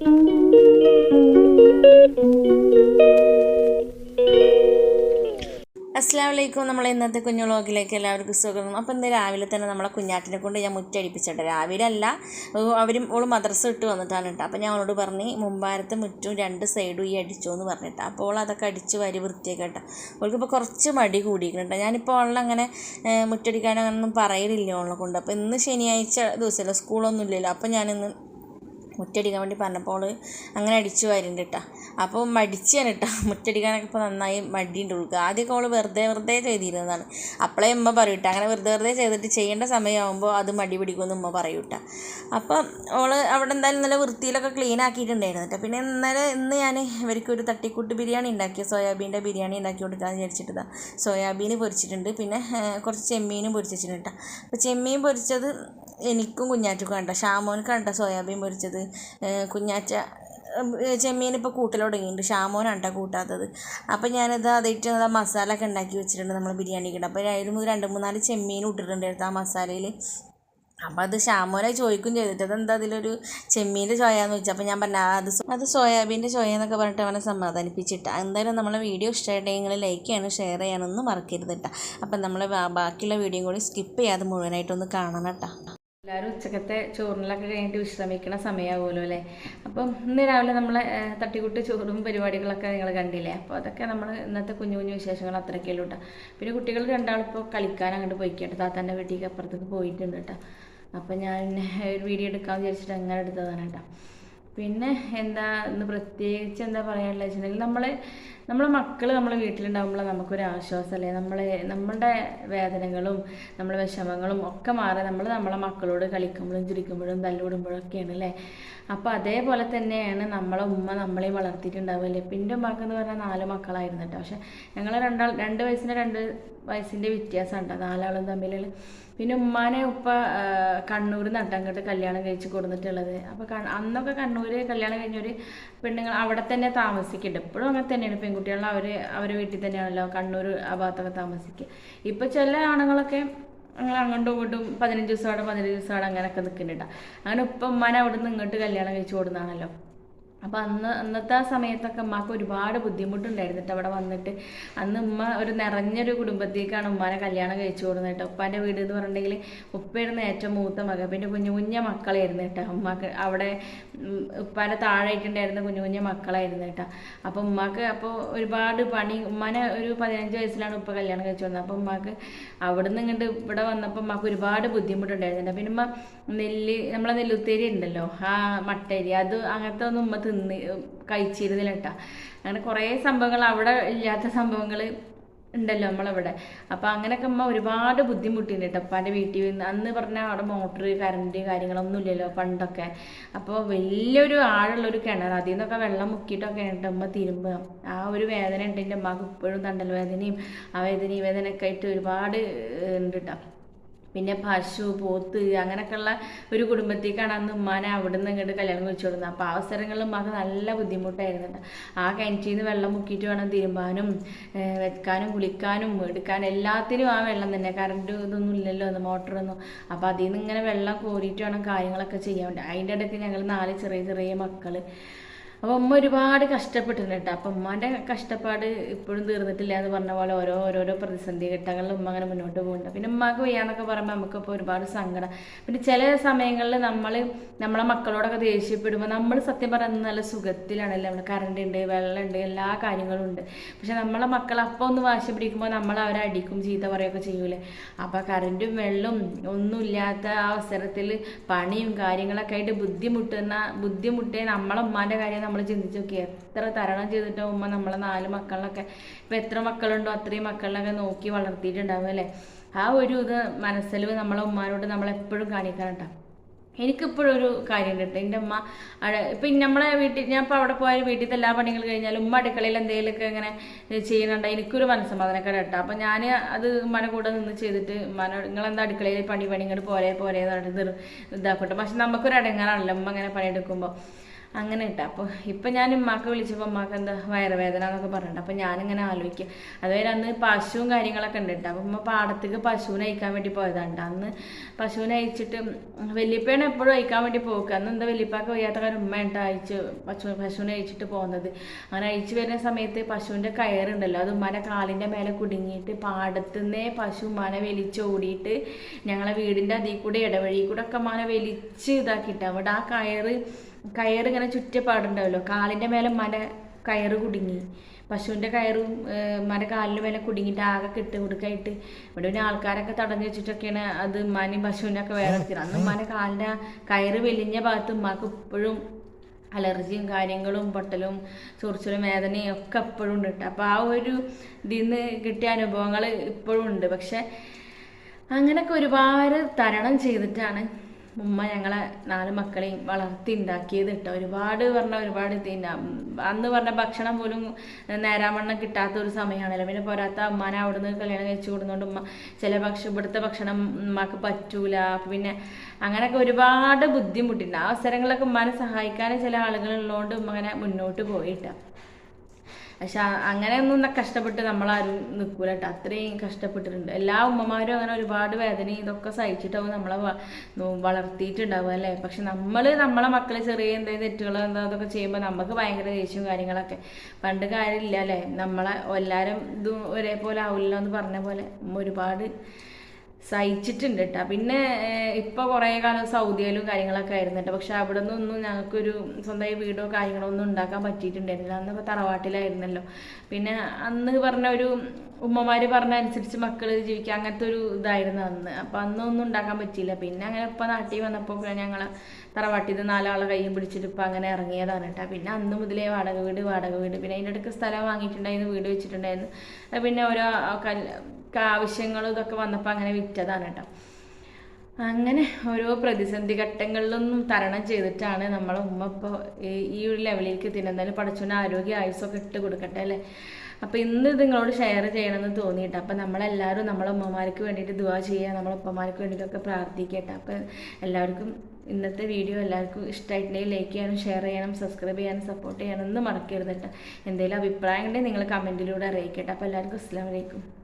അസ്സാം വലൈക്കും നമ്മൾ ഇന്നത്തെ കുഞ്ഞു വ്ളോഗിലേക്ക് എല്ലാവർക്കും സ്വാഗതം. അപ്പോൾ ഇന്ന് രാവിലെ തന്നെ നമ്മളെ കുഞ്ഞാട്ടിനെ കൊണ്ട് ഞാൻ മുറ്റടിപ്പിച്ചിട്ട്. രാവിലെ അല്ല അവരും ഓൾ മദ്രസ ഇട്ട് വന്നിട്ടാണ് കേട്ടോ. അപ്പോൾ ഞാൻ അവളോട് പറഞ്ഞ് മുമ്പാരത്തെ മുറ്റും രണ്ട് സൈഡും ഈ അടിച്ചോ എന്ന് പറഞ്ഞിട്ട് അപ്പോൾ അതൊക്കെ അടിച്ച് വരി വൃത്തിയൊക്കെ കേട്ടോ. അവൾക്കിപ്പോൾ കുറച്ച് മടി കൂടിയിട്ടുണ്ട് ഞാനിപ്പോൾ അവളങ്ങനെ അങ്ങനെ മുറ്റടിക്കാനോ അങ്ങനൊന്നും പറയലില്ല അവളെ കൊണ്ട്. അപ്പോൾ ഇന്ന് ശനിയാഴ്ച ദിവസമല്ല സ്കൂളൊന്നും ഇല്ലല്ലോ. അപ്പോൾ ഞാനിന്ന് മുറ്റടിക്കാൻ വേണ്ടി പറഞ്ഞപ്പോൾ അങ്ങനെ അടിച്ചു വരുന്നുണ്ട് കേട്ടോ അപ്പോൾ മടിച്ചാണ് കേട്ടോ മുറ്റടിക്കാനൊക്കെ ഇപ്പോൾ നന്നായി മടിയുണ്ട് കൊടുക്കുക ആദ്യമൊക്കെ അവൾ വെറുതെ വെറുതെ ചെയ്തിരുന്നതാണ്. അപ്പോഴേ ഉമ്മ പറയും കേട്ടോ അങ്ങനെ വെറുതെ വെറുതെ ചെയ്തിട്ട് ചെയ്യേണ്ട സമയമാകുമ്പോൾ അത് മടി പിടിക്കുമെന്ന് ഉമ്മ പറയും കേട്ടോ അപ്പം അവൾ അവിടെ എന്തായാലും നല്ല വൃത്തിയിലൊക്കെ ക്ലീൻ ആക്കിയിട്ടുണ്ടായിരുന്നു കേട്ടോ പിന്നെ ഇന്നലെ ഇന്ന് ഞാൻ ഇവർക്ക് ഒരു തട്ടിക്കൂട്ട് ബിരിയാണി ഉണ്ടാക്കിയ സോയാബീന്റെ ബിരിയാണി ഉണ്ടാക്കി കൊടുക്കാമെന്ന് വിചാരിച്ചിട്ട് സോയാബീൻ പൊരിച്ചിട്ടുണ്ട്. പിന്നെ കുറച്ച് ചെമ്മീനും പൊരിച്ചിട്ടുണ്ട് കേട്ടോ അപ്പോൾ ചെമ്മീൻ പൊരിച്ചത് എനിക്കും കുഞ്ഞാറ്റക്കും കണ്ട? ഷാമോന് കണ്ട സോയാബീൻ പൊരിച്ചത്? കുഞ്ഞാറ്റ ചെമ്മീൻ ഇപ്പോൾ കൂട്ടൽ തുടങ്ങിയിട്ടുണ്ട്. ഷാമോനാണ്ട കേട്ടോ കൂട്ടാത്തത്. അപ്പോൾ ഞാനത് അതായിട്ട് ആ മസാല ഒക്കെ ഉണ്ടാക്കി വെച്ചിട്ടുണ്ട് നമ്മൾ ബിരിയാണിക്ക് അപ്പോൾ അതിൽ രണ്ട് മൂന്നാൽ ചെമ്മീൻ ഇട്ടിട്ടുണ്ടായിരുന്നു ആ മസാലയിൽ അപ്പോൾ അത് ഷാമോനെ ചോദിക്കും ചെയ്തിട്ട്. അതെന്താ അതിലൊരു ചെമ്മീന്റെ ചോയാന്ന് ചോദിച്ചു. അപ്പോൾ ഞാൻ പറഞ്ഞു അത് അത് സോയാബീന്റെ ചോയ എന്നൊക്കെ പറഞ്ഞിട്ട് അവനെ സമാധാനിപ്പിച്ചിട്ട്. എന്തായാലും നമ്മളെ വീഡിയോ ഇഷ്ടമായിട്ട് നിങ്ങൾ ലൈക്ക് ചെയ്യാനും ഷെയർ ചെയ്യാനൊന്നും മറക്കരുത് കേട്ടോ അപ്പം നമ്മൾ ബാക്കിയുള്ള വീഡിയോയും കൂടി സ്കിപ്പ് ചെയ്യാതെ മുഴുവനായിട്ടൊന്ന് കാണണം കേട്ടോ എല്ലാവരും ഉച്ചക്കത്തെ ചോറിനൊക്കെ കഴിഞ്ഞിട്ട് വിശ്രമിക്കുന്ന സമയമാകുമല്ലോ അല്ലേ? അപ്പം ഇന്ന് രാവിലെ നമ്മൾ തട്ടിക്കുട്ടി ചോറും പരിപാടികളൊക്കെ നിങ്ങൾ കണ്ടില്ലേ? അപ്പോൾ അതൊക്കെ നമ്മൾ ഇന്നത്തെ കുഞ്ഞു കുഞ്ഞു വിശേഷങ്ങൾ അത്രയ്ക്കല്ലോ കേട്ടോ പിന്നെ കുട്ടികൾ രണ്ടാളിപ്പോൾ കളിക്കാൻ അങ്ങോട്ട് പോയി പോയിക്കട്ടെ താത്താന്റെ വീട്ടിലേക്ക് അപ്പുറത്തേക്ക് പോയിട്ടുണ്ട് കേട്ടോ അപ്പം ഞാൻ ഒരു വീഡിയോ എടുക്കാൻ വിചാരിച്ചിട്ട് അങ്ങനെ എടുത്തതാണ് കേട്ടോ പിന്നെ എന്താ ഇന്ന് പ്രത്യേകിച്ച് എന്താ പറയാനുള്ളത് വെച്ചിട്ടുണ്ടെങ്കിൽ നമ്മൾ നമ്മളെ മക്കൾ നമ്മളെ വീട്ടിലുണ്ടാകുമ്പോൾ നമുക്കൊരു ആശ്വാസമല്ലേ നമ്മളെ നമ്മളുടെ വേദനകളും നമ്മളെ വിഷമങ്ങളും ഒക്കെ മാറി നമ്മൾ നമ്മളെ മക്കളോട് കളിക്കുമ്പോഴും ചിരിക്കുമ്പോഴും തല്ലുകൂടുമ്പോഴൊക്കെയാണ് അല്ലേ അപ്പോൾ അതേപോലെ തന്നെയാണ് നമ്മളെ ഉമ്മ നമ്മളെയും വളർത്തിയിട്ടുണ്ടാവുമല്ലേ എന്റെ ഉമ്മാക്ക് എന്ന് പറഞ്ഞാൽ നാല് മക്കളായിരുന്നു കേട്ടോ പക്ഷെ ഞങ്ങൾ രണ്ടാൾ രണ്ട് വയസ്സിന്റെ രണ്ട് വയസ്സിന്റെ വ്യത്യാസം ഉണ്ടോ നാലാളും തമ്മിലുള്ള പിന്നെ ഉമ്മാനെ ഉപ്പ കണ്ണൂർ നട്ടങ്ങോട്ട് കല്യാണം കഴിച്ച് കൊടുത്തിട്ടുള്ളത് അപ്പോൾ അന്നൊക്കെ കണ്ണൂർ കല്യാണം കഴിഞ്ഞൊരു പെണ്ണുങ്ങൾ അവിടെ തന്നെ താമസിക്കുന്നുണ്ട്. ഇപ്പോഴും അങ്ങനെ തന്നെയാണ് പെൺകുട്ടികൾ അവർ അവരെ വീട്ടിൽ തന്നെയാണല്ലോ കണ്ണൂർ ആ ഭാഗത്തൊക്കെ താമസിക്കുക. ഇപ്പോൾ ചില ആണുങ്ങളൊക്കെ അങ്ങനെ അങ്ങോട്ടും ഇങ്ങോട്ടും പതിനഞ്ച് ദിവസം അവിടെ പതിനഞ്ച് ദിവസം അവിടെ അങ്ങനെയൊക്കെ നിൽക്കുന്നുണ്ട് അങ്ങനെ ഉപ്പ ഉമ്മാനെ അവിടെ നിന്ന് ഇങ്ങോട്ട് കല്യാണം കഴിച്ചു കൊടുന്നാണല്ലോ അപ്പോൾ അന്ന് അന്നത്തെ ആ സമയത്തൊക്കെ ഉമ്മാക്ക് ഒരുപാട് ബുദ്ധിമുട്ടുണ്ടായിരുന്നു കേട്ടോ അവിടെ വന്നിട്ട് അന്ന് ഉമ്മ ഒരു നിറഞ്ഞൊരു കുടുംബത്തേക്കാണ് ഉമ്മാനെ കല്യാണം കഴിച്ചു കൊടുക്കുന്നത് കേട്ടോ ഉപ്പാന്റെ വീട് എന്ന് പറഞ്ഞിട്ടുണ്ടെങ്കിൽ ഉപ്പയായിരുന്നു ഏറ്റവും മൂത്ത മകൻ. പിന്നെ കുഞ്ഞു കുഞ്ഞ മക്കളായിരുന്നു കേട്ടോ ഉമ്മാക്ക് അവിടെ ഉപ്പാന്റെ താഴെയിട്ടുണ്ടായിരുന്ന കുഞ്ഞു കുഞ്ഞ മക്കളായിരുന്നു കേട്ടോ അപ്പോൾ ഉമ്മാക്ക് അപ്പോൾ ഒരുപാട് പണി ഉമ്മാനെ ഒരു പതിനഞ്ച് വയസ്സിലാണ് ഉപ്പ കല്യാണം കഴിച്ചു വന്നത്. അപ്പോൾ ഉമ്മാക്ക് അവിടുന്ന് ഇങ്ങോട്ട് ഇവിടെ വന്നപ്പോൾ ഉമ്മാക്ക് ഒരുപാട് ബുദ്ധിമുട്ടുണ്ടായിരുന്നു പിന്നെ ഉമ്മ നെല്ല് നമ്മളെ നെല്ലുത്തേരി ഉണ്ടല്ലോ ആ മട്ടേരി അത് അങ്ങനത്തെ ഒന്നും ഉമ്മ തിന്ന് കഴിച്ചിരുന്നില്ല കേട്ടോ അങ്ങനെ കുറേ സംഭവങ്ങൾ അവിടെ ഇല്ലാത്ത സംഭവങ്ങൾ ഉണ്ടല്ലോ നമ്മളവിടെ. അപ്പോൾ അങ്ങനെയൊക്കെ അമ്മ ഒരുപാട് ബുദ്ധിമുട്ടിണ്ട് കേട്ടോ അപ്പാന്റെ വീട്ടിൽ നിന്ന്. അന്ന് പറഞ്ഞാൽ അവിടെ മോട്ടർ കറണ്ട് കാര്യങ്ങളൊന്നും ഇല്ലല്ലോ പണ്ടൊക്കെ. അപ്പോൾ വലിയൊരു ആഴുള്ളൊരു കിണർ അതിൽ നിന്നൊക്കെ വെള്ളം മുക്കിയിട്ടൊക്കെ ഉണ്ട് അമ്മ തിരുമ്പുക. ആ ഒരു വേദന ഉണ്ട്. എന്റെ അമ്മയ്ക്ക് ഇപ്പോഴും തണ്ടൽ വേദനയും ആ വേദന ഈ വേദനയൊക്കെ ആയിട്ട് ഒരുപാട് ഉണ്ട് കേട്ടോ പിന്നെ പശു പോത്ത് അങ്ങനെയൊക്കെയുള്ള ഒരു കുടുംബത്തേക്കാണ് അന്ന് ഉമ്മാനെ അവിടെ നിന്ന് ഇങ്ങോട്ട് കല്യാണം കഴിച്ചു കൊടുക്കുന്നത് അപ്പോൾ അവസരങ്ങളിൽ ഉമ്മാക്ക് നല്ല ബുദ്ധിമുട്ടായിരുന്നു ആ കിണറ്റിൽ നിന്ന് വെള്ളം മുക്കിയിട്ട് വേണം തിരുമ്പാനും വെക്കാനും കുളിക്കാനും എടുക്കാനും എല്ലാത്തിനും ആ വെള്ളം തന്നെ. കറണ്ട് ഇതൊന്നും ഇല്ലല്ലോ ഒന്ന് മോട്ടറൊന്നും. അപ്പോൾ അതിൽ നിന്ന് ഇങ്ങനെ വെള്ളം കോരിയിട്ട് വേണം കാര്യങ്ങളൊക്കെ ചെയ്യാൻ വേണ്ടി. അതിന്റെ ഇടയ്ക്ക് ഞങ്ങൾ നാല് ചെറിയ ചെറിയ മക്കൾ അപ്പോൾ ഉമ്മ ഒരുപാട് കഷ്ടപ്പെട്ടിട്ടുണ്ട്. അപ്പം ഉമ്മാന്റെ കഷ്ടപ്പാട് ഇപ്പോഴും തീർന്നിട്ടില്ല എന്ന് പറഞ്ഞ പോലെ ഓരോ ഓരോരോ പ്രതിസന്ധി ഘട്ടങ്ങളിൽ ഉമ്മ അങ്ങനെ മുന്നോട്ട് പോകുന്നുണ്ട്. പിന്നെ ഉമ്മക്ക് വയ്യാന്നൊക്കെ പറയുമ്പോൾ നമുക്കിപ്പോൾ ഒരുപാട് സങ്കടം. പിന്നെ ചില സമയങ്ങളിൽ നമ്മൾ നമ്മളെ മക്കളോടൊക്കെ ദേഷ്യപ്പെടുമ്പോൾ നമ്മൾ സത്യം പറയുന്നത് നല്ല സുഖത്തിലാണല്ലോ. നമ്മൾ കറണ്ട് ഉണ്ട് വെള്ളം ഉണ്ട് എല്ലാ കാര്യങ്ങളും ഉണ്ട്. പക്ഷെ നമ്മളെ മക്കൾ അപ്പോൾ ഒന്ന് വാശി പിടിക്കുമ്പോൾ നമ്മൾ അവരെ അടിക്കും ചീത്ത പറയുകയൊക്കെ ചെയ്യൂലേ. അപ്പോൾ കറണ്ടും വെള്ളം ഒന്നുമില്ലാത്ത ആ അവസരത്തിൽ പണിയും കാര്യങ്ങളൊക്കെ ആയിട്ട് ബുദ്ധിമുട്ടുന്ന ബുദ്ധിമുട്ടേ നമ്മളെ ഉമ്മാന്റെ കാര്യം നമ്മൾ ചിന്തിച്ച് നോക്കി എത്ര തരണം ചെയ്തിട്ട് ഉമ്മ നമ്മളെ നാല് മക്കളിനൊക്കെ ഇപ്പം എത്ര മക്കളുണ്ടോ അത്രയും മക്കളിനൊക്കെ നോക്കി വളർത്തിയിട്ടുണ്ടാവും അല്ലേ? ആ ഒരു ഇത് മനസ്സിൽ നമ്മളെ ഉമ്മാനോട് നമ്മളെപ്പോഴും കാണിക്കാനുണ്ടാവും എനിക്ക് എനിക്കിപ്പോഴും ഒരു കാര്യം കേട്ടോ എന്റെ ഉമ്മ അവിടെ ഇപ്പം നമ്മളെ വീട്ടിൽ ഞാൻ ഇപ്പോൾ അവിടെ പോയാൽ വീട്ടിലത്തെ എല്ലാ പണികൾ കഴിഞ്ഞാലും ഉമ്മ അടുക്കളയിൽ എന്തെങ്കിലുമൊക്കെ ഇങ്ങനെ ചെയ്യുന്നുണ്ട് എനിക്കൊരു മനസ്സമാധാനക്കാട് കേട്ടോ അപ്പം ഞാൻ അത് ഉമ്മനെ കൂടെ നിന്ന് ചെയ്തിട്ട് നിങ്ങൾ നിങ്ങളെന്താ അടുക്കളയിൽ പണി പണി ഇങ്ങോട്ട് പോരെ പോരെ ഇതാക്കട്ടെ പക്ഷെ നമുക്കൊരു അടങ്ങാറാണല്ലോ ഉമ്മ ഇങ്ങനെ പണിയെടുക്കുമ്പോൾ അങ്ങനെ ഇട്ട. അപ്പോൾ ഇപ്പം ഞാൻ ഉമ്മാക്ക് വിളിച്ചപ്പോൾ ഉമ്മാക്ക് എന്താ വയറുവേദന എന്നൊക്കെ പറഞ്ഞിട്ട് അപ്പോൾ ഞാനിങ്ങനെ ആലോചിക്കുക അതുവരെ അന്ന് പശുവും കാര്യങ്ങളൊക്കെ ഉണ്ട് കേട്ടോ അപ്പം ഉമ്മ പാടത്തേക്ക് പശുവിനെ അയക്കാൻ വേണ്ടി പോയതാണ് അന്ന് പശുവിനെ അയച്ചിട്ട് വലിയപ്പയാണ് എപ്പോഴും അയക്കാൻ വേണ്ടി പോക്കുക അന്ന് എന്താ വലിയപ്പാക്ക് വയ്യാത്ത കാര്യം ഉമ്മ ഉണ്ട് അയച്ച് പശു പശുവിനെ അയച്ചിട്ട് പോകുന്നത് അങ്ങനെ അയച്ചു വരുന്ന സമയത്ത് പശുവിന്റെ കയറുണ്ടല്ലോ. അത് ഉമ്മാന്റെ കാലിന്റെ മേലെ കുടുങ്ങിയിട്ട് പാടത്തുനിന്നേ പശു ഉമ്മാനെ വലിച്ചോടിയിട്ട് ഞങ്ങളെ വീടിന്റെ അതിൽ കൂടെ ഇടവഴി കൂടെ ഒക്കെ ഉമ്മാനെ വലിച്ച് ഇതാക്കിയിട്ട്. അവിടെ ആ കയറ് കയറ് ഇങ്ങനെ ചുറ്റപ്പാടുണ്ടാവല്ലോ കാലിന്റെ മേലെ മല കയറ് കുടുങ്ങി. പശുവിന്റെ കയറും മര കാലിന് മേലെ കുടുങ്ങിയിട്ട് ആകെ കെട്ട് കൊടുക്കായിട്ട് ഇവിടെ പിന്നെ ആൾക്കാരൊക്കെ തടഞ്ഞു വെച്ചിട്ടൊക്കെയാണ് അത് ഉമ്മാനെയും പശുവിനൊക്കെ വേറെ എടുത്തിരുന്നത് അന്ന് മന കാലിന്റെ കയറ് വെലിഞ്ഞ ഭാഗത്ത് ഉമ്മാക്ക് ഇപ്പോഴും അലർജിയും കാര്യങ്ങളും പൊട്ടലും ചൊറിച്ചിലും വേദനയും ഒക്കെ എപ്പോഴും ഉണ്ട് കേട്ടോ. അപ്പോൾ ആ ഒരു ഇതിൽ നിന്ന് കിട്ടിയ അനുഭവങ്ങൾ ഇപ്പോഴും ഉണ്ട്. പക്ഷെ അങ്ങനെയൊക്കെ ഒരുപാട് തരണം ചെയ്തിട്ടാണ് ഉമ്മ ഞങ്ങളെ നാല് മക്കളെയും വളർത്തി ഉണ്ടാക്കിയത് കേട്ടോ ഒരുപാട് പറഞ്ഞ ഒരുപാട് തിന്ന അന്ന് പറഞ്ഞ ഭക്ഷണം പോലും നേരാവണ്ണം കിട്ടാത്ത ഒരു സമയമാണല്ലോ പിന്നെ പോരാത്ത അമ്മാനെ അവിടുന്ന് കല്യാണം കഴിച്ചു കൊടുക്കുന്നതുകൊണ്ട് ഉമ്മ ചില ഭക്ഷ ഇവിടുത്തെ ഭക്ഷണം ഉമ്മക്ക് പറ്റൂല. പിന്നെ അങ്ങനെയൊക്കെ ഒരുപാട് ബുദ്ധിമുട്ടുണ്ട്. ആ അവസരങ്ങളൊക്കെ ഉമ്മാനെ സഹായിക്കാൻ ചില ആളുകളുള്ളതുകൊണ്ട് ഉമ്മ അങ്ങനെ മുന്നോട്ട് പോയിട്ടാ പക്ഷെ അങ്ങനെ അങ്ങനെയൊന്നും കഷ്ടപ്പെട്ട് നമ്മളാരും നിൽക്കൂല കേട്ടോ അത്രയും കഷ്ടപ്പെട്ടിട്ടുണ്ട്. എല്ലാ ഉമ്മമാരും അങ്ങനെ ഒരുപാട് വേദന ഇതൊക്കെ സഹിച്ചിട്ടാവും നമ്മളെ വളർത്തിയിട്ടുണ്ടാവുക അല്ലേ? പക്ഷെ നമ്മൾ നമ്മളെ മക്കളെ ചെറിയ എന്തെങ്കിലും തെറ്റുകൾ എന്താ അതൊക്കെ ചെയ്യുമ്പോൾ നമുക്ക് ഭയങ്കര ദേഷ്യവും കാര്യങ്ങളൊക്കെ. പണ്ട് കാര്യമില്ല അല്ലേ? നമ്മളെ എല്ലാവരും ഇതും ഒരേപോലെ ആവില്ല എന്ന് പറഞ്ഞ പോലെ. ഒരുപാട് സഹിച്ചിട്ടുണ്ട് കേട്ടോ പിന്നെ ഇപ്പൊ കുറേ കാലം സൗദിയിലും കാര്യങ്ങളൊക്കെ ആയിരുന്നു കേട്ടോ പക്ഷെ അവിടെ നിന്നൊന്നും ഞങ്ങൾക്കൊരു സ്വന്തമായി വീടോ കാര്യങ്ങളോ ഒന്നും ഉണ്ടാക്കാൻ പറ്റിയിട്ടുണ്ടായിരുന്നില്ല. അന്നൊക്കെ തറവാട്ടിലായിരുന്നല്ലോ. പിന്നെ അന്ന് പറഞ്ഞ ഒരു ഉമ്മമാര് പറഞ്ഞ അനുസരിച്ച് മക്കൾ ജീവിക്കുക അങ്ങനത്തെ ഒരു ഇതായിരുന്നു അന്ന്. അപ്പൊ അന്നൊന്നും ഉണ്ടാക്കാൻ പറ്റിയില്ല. പിന്നെ അങ്ങനെ ഇപ്പൊ നാട്ടിൽ വന്നപ്പോൾ ഞങ്ങൾ തറവാട്ടിൽ നിന്ന് നാലാളെ കയ്യും പിടിച്ചിട്ട് ഇപ്പൊ അങ്ങനെ ഇറങ്ങിയതാണ് കേട്ടോ. പിന്നെ അന്ന് മുതലേ വാടക വീട് വാടക വീട്. പിന്നെ അതിന്റെ ഇടയ്ക്ക് സ്ഥലം വാങ്ങിയിട്ടുണ്ടായിരുന്നു വീട് വെച്ചിട്ടുണ്ടായിരുന്നു. പിന്നെ ഓരോ ആവശ്യങ്ങളും ഇതൊക്കെ വന്നപ്പോൾ അങ്ങനെ വിറ്റതാണ് കേട്ടോ. അങ്ങനെ ഓരോ പ്രതിസന്ധി ഘട്ടങ്ങളിലൊന്നും തരണം ചെയ്തിട്ടാണ് നമ്മളെ ഉമ്മ ഇപ്പോൾ ഈ ഒരു ലെവലിലേക്ക് എത്തിയത്. എന്തായാലും പഠിച്ചോണ്ട് ആരോഗ്യ ആയുസൊക്കെ ഇട്ട് കൊടുക്കട്ടെ അല്ലേ? അപ്പോൾ ഇന്ന് ഇത് നിങ്ങളോട് ഷെയർ ചെയ്യണമെന്ന് തോന്നിയിട്ട്. അപ്പോൾ നമ്മളെല്ലാവരും നമ്മളെ ഉമ്മമാർക്ക് വേണ്ടിയിട്ട് ദുവാ ചെയ്യുക നമ്മളെ ഉപ്പമാർക്ക് വേണ്ടിയിട്ടൊക്കെ പ്രാർത്ഥിക്കട്ടെ. അപ്പോൾ എല്ലാവർക്കും ഇന്നത്തെ വീഡിയോ എല്ലാവർക്കും ഇഷ്ടമായിട്ടുണ്ടെങ്കിൽ ലൈക്ക് ചെയ്യാനും ഷെയർ ചെയ്യാനും സബ്സ്ക്രൈബ് ചെയ്യാനും സപ്പോർട്ട് ചെയ്യാനൊന്നും മറക്കരുത് കേട്ടോ. എന്തെങ്കിലും അഭിപ്രായം ഉണ്ടെങ്കിൽ നിങ്ങൾ കമന്റിലൂടെ അറിയിക്കട്ടെ. അപ്പോൾ എല്ലാവർക്കും അസ്സാം വലൈക്കും